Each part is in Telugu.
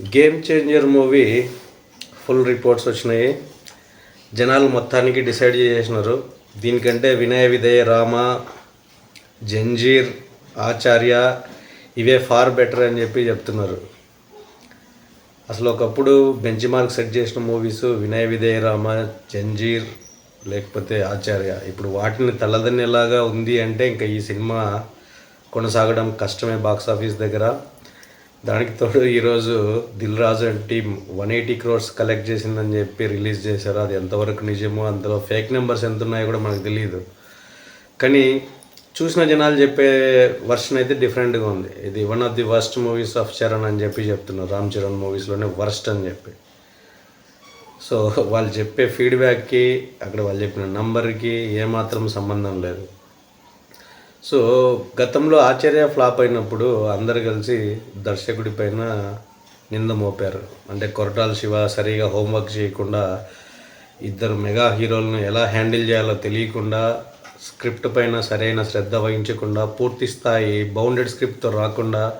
Game changer movie full reports వచ్చినాయి. జనాలు మొత్తానికి డిసైడ్ చేసేసినారు దీనికంటే వినయ విధేయ రామ జంజీర్ ఆచార్య ఇవే ఫార్ బెటర్ అని చెప్పి చెప్తున్నారు. అసలు ఒకప్పుడు బెంచ్ మార్క్ సెట్ చేసిన మూవీస్ వినయ విధేయ రామ జంజీర్ లేకపోతే ఆచార్య. ఇప్పుడు వాటిని తలదన్నేలాగా ఉంది అంటే ఇంకా ఈ సినిమా కొనసాగడం కష్టమే బాక్స్ ఆఫీస్ దగ్గర. దానికి తోడు ఈరోజు Dil Raju and team one eighty crores collect చేసిందని చెప్పి రిలీజ్ చేశారు. అది ఎంతవరకు నిజమో అందులో ఫేక్ నెంబర్స్ ఎంత ఉన్నాయో కూడా మనకు తెలియదు కానీ చూసిన జనాలు చెప్పే వర్షన్ అయితే డిఫరెంట్గా ఉంది. ఇది one of the worst movies of Charan అని చెప్పి చెప్తున్నారు. రామ్ చరణ్ మూవీస్లోనే వర్స్ట్ అని చెప్పి. సో వాళ్ళు చెప్పే ఫీడ్బ్యాక్కి అక్కడ వాళ్ళు చెప్పిన నంబర్కి ఏమాత్రం సంబంధం లేదు. సో గతంలో ఆచార్య ఫ్లాప్ అయినప్పుడు అందరు కలిసి దర్శకుడి పైన నింద మోపారు. అంటే కొరటాల శివ సరిగా హోంవర్క్ చేయకుండా ఇద్దరు మెగా హీరోలను ఎలా హ్యాండిల్ చేయాలో తెలియకుండా స్క్రిప్ట్ పైన సరైన శ్రద్ధ వహించకుండా పూర్తి స్థాయి బౌండెడ్ స్క్రిప్ట్తో రాకుండా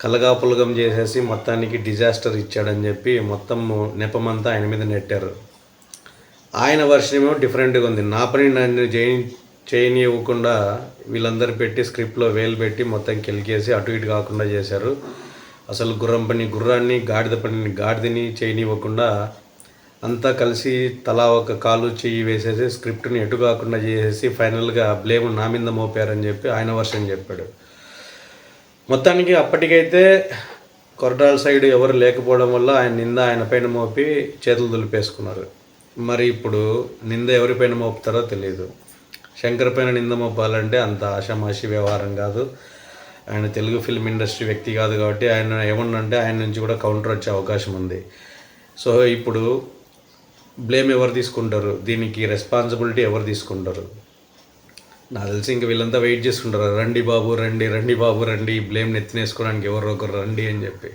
కలగాపులగం చేసేసి మొత్తానికి డిజాస్టర్ ఇచ్చాడని చెప్పి మొత్తం నెపమంతా ఆయన మీద నెట్టారు. ఆయన వర్షమేమో డిఫరెంట్గా ఉంది. నా పని నన్ను చేయి చేయనివ్వకుండా వీళ్ళందరూ పెట్టి స్క్రిప్ట్లో వేలు పెట్టి మొత్తం కెలికేసి అటు ఇటు కాకుండా చేశారు. అసలు గుర్రం పని గుర్రాన్ని గాడిద పనిని గాడిదని చేయనివ్వకుండా అంతా కలిసి తలా ఒక కాలు చెయ్యి వేసేసి స్క్రిప్ట్ని ఎటు కాకుండా చేసేసి ఫైనల్గా బ్లేమ్ నా మీద మోపారని చెప్పి ఆయన వర్షం చెప్పాడు. మొత్తానికి అప్పటికైతే కొరటాల సైడ్ ఎవరు లేకపోవడం వల్ల ఆయన నింద ఆయన పైన మోపి చేతులు దులిపేసుకున్నారు. మరి ఇప్పుడు నింద ఎవరిపైన మోపుతారో తెలియదు. శంకర్ పైన నింద మోపాలంటే అంత ఆషామాషి వ్యవహారం కాదు. ఆయన తెలుగు ఫిల్మ్ ఇండస్ట్రీ వ్యక్తి కాదు కాబట్టి ఆయన ఏమన్నంటే ఆయన నుంచి కూడా కౌంటర్ వచ్చే అవకాశం ఉంది. సో ఇప్పుడు బ్లేమ్ ఎవరు తీసుకుంటారు? దీనికి రెస్పాన్సిబిలిటీ ఎవరు తీసుకుంటారు? నాకు తెలిసి ఇంక వీళ్ళంతా వెయిట్ చేసుకుంటారు రండి బాబు రండి రండి బాబు రండి. బ్లేమ్ నెత్తినేసుకోవడానికి ఎవరో ఒకరు రండి అని చెప్పి.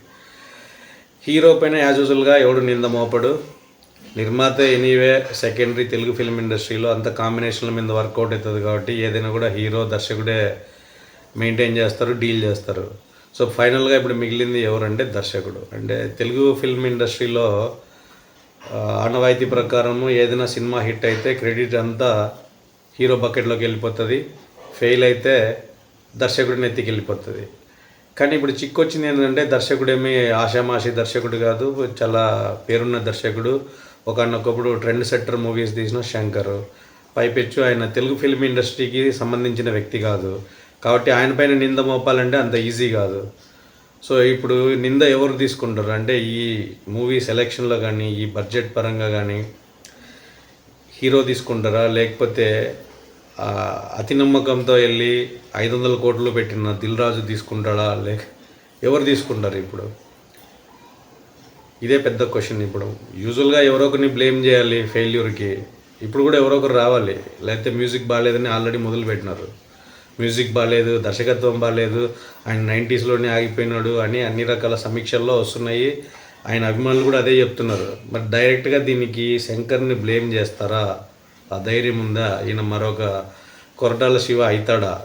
హీరో పైన యాజ్ యూజువల్గా ఎవడు నింద మోపడు? నిర్మాత ఎనీవే సెకండరీ తెలుగు ఫిల్మ్ ఇండస్ట్రీలో అంత కాంబినేషన్ల మీద వర్కౌట్ అవుతుంది కాబట్టి ఏదైనా కూడా హీరో దర్శకుడే మెయింటైన్ చేస్తారు డీల్ చేస్తారు. సో ఫైనల్గా ఇప్పుడు మిగిలింది ఎవరంటే దర్శకుడు. అంటే తెలుగు ఫిల్మ్ ఇండస్ట్రీలో ఆనవాయితీ ప్రకారము ఏదైనా సినిమా హిట్ అయితే క్రెడిట్ అంతా హీరో బకెట్లోకి వెళ్ళిపోతుంది. ఫెయిల్ అయితే దర్శకుడిని ఎత్తికి వెళ్ళిపోతుంది. కానీ ఇప్పుడు చిక్కు వచ్చింది ఏంటంటే దర్శకుడేమి ఆషామాషి దర్శకుడు కాదు చాలా పేరున్న దర్శకుడు. ఒకనొకప్పుడు ట్రెండ్ సెట్టర్ మూవీస్ తీసిన శంకర్. పైపెచ్చు ఆయన తెలుగు ఫిల్మ్ ఇండస్ట్రీకి సంబంధించిన వ్యక్తి కాదు. కాబట్టి ఆయన పైన నింద మోపాలంటే అంత ఈజీ కాదు. సో ఇప్పుడు నింద ఎవరు తీసుకుంటారు? అంటే ఈ మూవీ సెలెక్షన్లో కానీ ఈ బడ్జెట్ పరంగా కానీ హీరో తీసుకుంటారా? లేకపోతే అతి నమ్మకంతో వెళ్ళి ఐదు వందల కోట్లు పెట్టిన దిల్ రాజు తీసుకుంటాడా? లేక ఎవరు తీసుకుంటారు ఇప్పుడు? ఇదే పెద్ద క్వశ్చన్ ఇప్పుడు. యూజువల్గా ఎవరో ఒకరిని బ్లేమ్ చేయాలి ఫెయిల్యూర్కి ఇప్పుడు కూడా ఎవరో ఒకరు రావాలి. లేకపోతే మ్యూజిక్ బాగాలేదని ఆల్రెడీ మొదలు పెట్టినారు. మ్యూజిక్ బాగాలేదు దర్శకత్వం బాగాలేదు ఆయన నైంటీస్లోనే ఆగిపోయినాడు అని అన్ని రకాల సమీక్షల్లో వస్తున్నాయి. ఆయన అభిమానులు కూడా అదే చెప్తున్నారు. మరి డైరెక్ట్గా దీనికి శంకర్ని బ్లేమ్ చేస్తారా? ఆ ధైర్యం ఉందా? ఈయన మరొక కొరటాల శివ అవుతాడా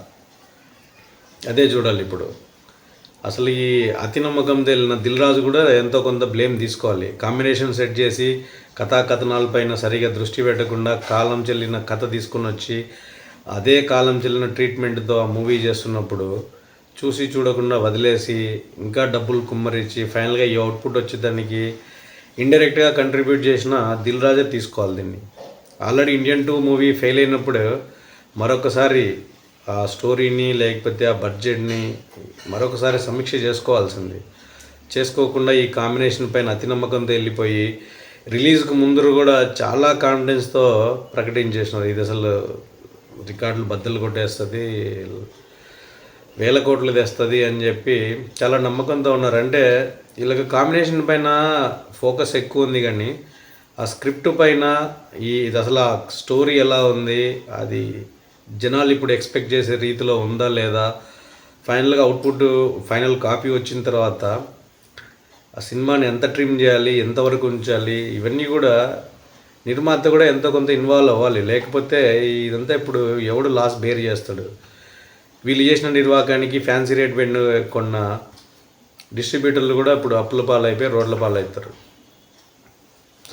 అదే చూడాలి ఇప్పుడు. అసలు ఈ అతి నమ్మకం తేలిన దిల్ రాజు కూడా ఎంతో కొంత బ్లేమ్ తీసుకోవాలి. కాంబినేషన్ సెట్ చేసి కథాకథనాలపైన సరిగా దృష్టి పెట్టకుండా కాలం చెల్లిన కథ తీసుకుని వచ్చి అదే కాలం చెల్లిన ట్రీట్మెంట్తో ఆ మూవీ చేస్తున్నప్పుడు చూసి చూడకుండా వదిలేసి ఇంకా డబ్బులు కుమ్మరించి ఫైనల్గా ఈ అవుట్పుట్ వచ్చేదానికి ఇండైరెక్ట్గా కంట్రిబ్యూట్ చేసిన దిల్ రాజే తీసుకోవాలి దీన్ని. Already Indian two movie fail అయినప్పుడు మరొకసారి ఆ స్టోరీని లేకపోతే ఆ బడ్జెట్ని మరొకసారి సమీక్ష చేసుకోవాల్సింది. చేసుకోకుండా ఈ కాంబినేషన్ పైన అతి నమ్మకంతో వెళ్ళిపోయి రిలీజ్కి ముందు కూడా చాలా కాన్ఫిడెన్స్తో ప్రకటించేసినారు. ఇది అసలు రికార్డులు బద్దలు కొట్టేస్తుంది వేల కోట్లు తెస్తుంది అని చెప్పి చాలా నమ్మకంతో ఉన్నారు. అంటే వీళ్ళకి కాంబినేషన్ పైన ఫోకస్ ఎక్కువ ఉంది కానీ ఆ స్క్రిప్ట్ పైన ఈ ఇది అసలు ఆ స్టోరీ ఎలా ఉంది అది జనాలు ఇప్పుడు ఎక్స్పెక్ట్ చేసే రీతిలో ఉందా లేదా? ఫైనల్గా అవుట్పుట్ ఫైనల్ కాపీ వచ్చిన తర్వాత ఆ సినిమాని ఎంత ట్రిమ్ చేయాలి ఎంతవరకు ఉంచాలి ఇవన్నీ కూడా నిర్మాత కూడా ఎంతో కొంత ఇన్వాల్వ్ అవ్వాలి. లేకపోతే ఇదంతా ఇప్పుడు ఎవడు లాస్ బేర్ చేస్తాడు? వీళ్ళు చేసిన నిర్వాహకానికి ఫ్యాన్సీ రేట్ పెన్ను కొన్న డిస్ట్రిబ్యూటర్లు కూడా ఇప్పుడు అప్పుల పాలైపోయి రోడ్ల పాలవుతారు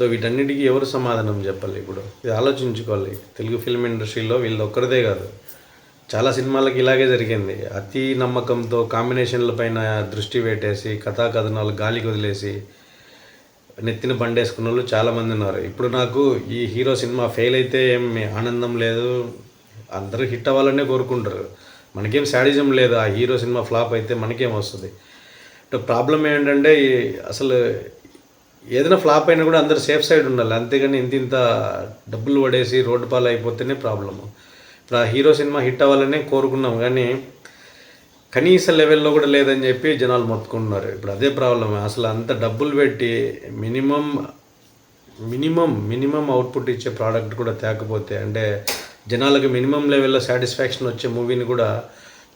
సో వీటన్నిటికీ ఎవరు సమాధానం చెప్పాలి ఇప్పుడు? ఇది ఆలోచించుకోవాలి. తెలుగు ఫిల్మ్ ఇండస్ట్రీలో వీళ్ళు ఒక్కరిదే కాదు. చాలా సినిమాలకి ఇలాగే జరిగింది. అతి నమ్మకంతో కాంబినేషన్ల పైన దృష్టి పెట్టేసి కథాకథనాలు గాలికి వదిలేసి నెత్తిన బండేసుకున్న వాళ్ళు చాలామంది ఉన్నారు. ఇప్పుడు నాకు ఈ హీరో సినిమా ఫెయిల్ అయితే ఏం ఆనందం లేదు. అందరూ హిట్ అవ్వాలనే కోరుకుంటారు. మనకేం శాడిజం లేదు. ఆ హీరో సినిమా ఫ్లాప్ అయితే మనకేం వస్తుంది? ప్రాబ్లం ఏంటంటే అసలు ఏదైనా ఫ్లాప్ అయినా కూడా అందరు సేఫ్ సైడ్ ఉండాలి. అంతేగాని ఇంత ఇంత డబ్బులు పడేసి రోడ్డు పాలు అయిపోతేనే ప్రాబ్లము. ఇప్పుడు ఆ హీరో సినిమా హిట్ అవ్వాలనే కోరుకున్నాం కానీ కనీస లెవెల్లో కూడా లేదని చెప్పి జనాలు మొత్తుకుంటున్నారు. ఇప్పుడు అదే ప్రాబ్లం అసలు అంత డబ్బులు పెట్టి మినిమం మినిమం మినిమం అవుట్పుట్ ఇచ్చే ప్రోడక్ట్ కూడా తేకపోతే అంటే జనాలకు మినిమం లెవెల్లో సాటిస్ఫాక్షన్ వచ్చే మూవీని కూడా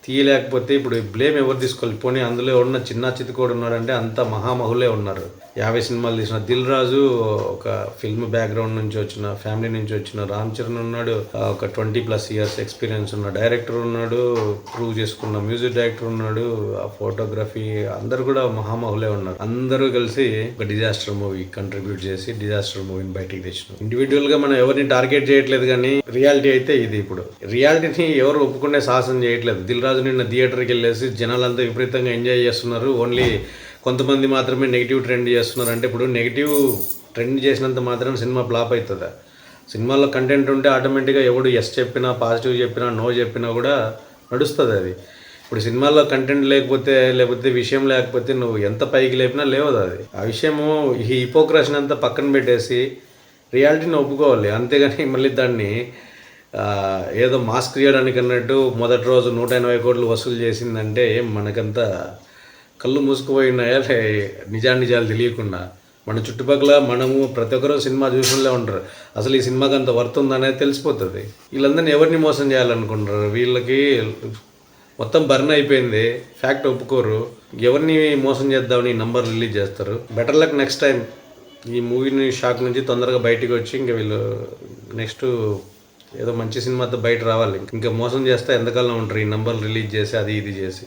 తీయలేకపోతే ఇప్పుడు బ్లేమ్ ఎవరు తీసుకోవాలి పోనీ అందులో ఉన్న చిన్న చితకోడు ఉన్నారంటే అంత మహామహులే ఉన్నారు. యాభై సినిమాలు తీసిన దిల్ రాజు ఒక ఫిల్మ్ బ్యాక్గ్రౌండ్ నుంచి వచ్చిన ఫ్యామిలీ నుంచి వచ్చిన రామ్ చరణ్ ఉన్నాడు ఆ, ఒక ట్వంటీ ప్లస్ ఇయర్స్ ఎక్స్పీరియన్స్ ఉన్న డైరెక్టర్ ఉన్నాడు ప్రూవ్ చేసుకున్న మ్యూజిక్ డైరెక్టర్ ఉన్నాడు ఆ ఫోటోగ్రఫీ అందరు కూడా మహామహులే ఉన్నారు. అందరూ కలిసి ఒక డిజాస్టర్ మూవీ కంట్రిబ్యూట్ చేసి డిజాస్టర్ మూవీని బయటికి తెచ్చినాం. ఇండివిజువల్గా మనం ఎవరిని టార్గెట్ చేయట్లేదు కానీ రియాలిటీ అయితే ఇది ఇప్పుడు. రియాలిటీని ఎవరు ఒప్పుకునే సాహసం చేయట్లేదు. దిల్ రాజు నిన్న థియేటర్కి వెళ్ళేసి జనాలంతా విపరీతంగా ఎంజాయ్ చేస్తున్నారు. ఓన్లీ కొంతమంది మాత్రమే నెగిటివ్ ట్రెండ్ చేస్తున్నారు అంటే ఇప్పుడు నెగిటివ్ ట్రెండ్ చేసినంత మాత్రం సినిమా ఫ్లాప్ అవుతుందా సినిమాలో కంటెంట్ ఉంటే ఆటోమేటిక్గా ఎవడు ఎస్ చెప్పినా పాజిటివ్ చెప్పినా నో చెప్పినా కూడా నడుస్తుంది అది. ఇప్పుడు సినిమాలో కంటెంట్ లేకపోతే లేకపోతే విషయం లేకపోతే నువ్వు ఎంత పైకి లేపినా లేవదు అది. ఆ విషయము ఈ హిపోక్రసీని అంతా పక్కన పెట్టేసి రియాలిటీని ఒప్పుకోవాలి. అంతేగాని మళ్ళీ దాన్ని ఏదో మాస్క్ చేయడానికి అన్నట్టు మొదటి రోజు నూట ఎనభై కోట్లు వసూలు చేసిందంటే మనకంతా కళ్ళు మూసుకుపోయినాయా నిజాన్ని నిజాలు తెలియకుండా. మన చుట్టుపక్కల మనము ప్రతి ఒక్కరూ సినిమా చూసినలే ఉంటారు. అసలు ఈ సినిమాకి అంత వర్త్ ఉందనేది తెలిసిపోతుంది. వీళ్ళందరినీ ఎవరిని మోసం చేయాలనుకుంటారు వీళ్ళకి మొత్తం బర్న్ అయిపోయింది. ఫ్యాక్ట్ ఒప్పుకోరు. ఎవరిని మోసం చేద్దామని ఈ నంబర్ రిలీజ్ చేస్తారు. Better luck next time. ఈ మూవీని షాక్ నుంచి తొందరగా బయటికి వచ్చి ఇంకా వీళ్ళు నెక్స్ట్ ఏదో మంచి సినిమాతో బయట రావాలి. ఇంకా మోసం చేస్తే ఎంతకాలం ఉంటారు? ఈ నంబర్ రిలీజ్ చేసి అది ఇది చేసి.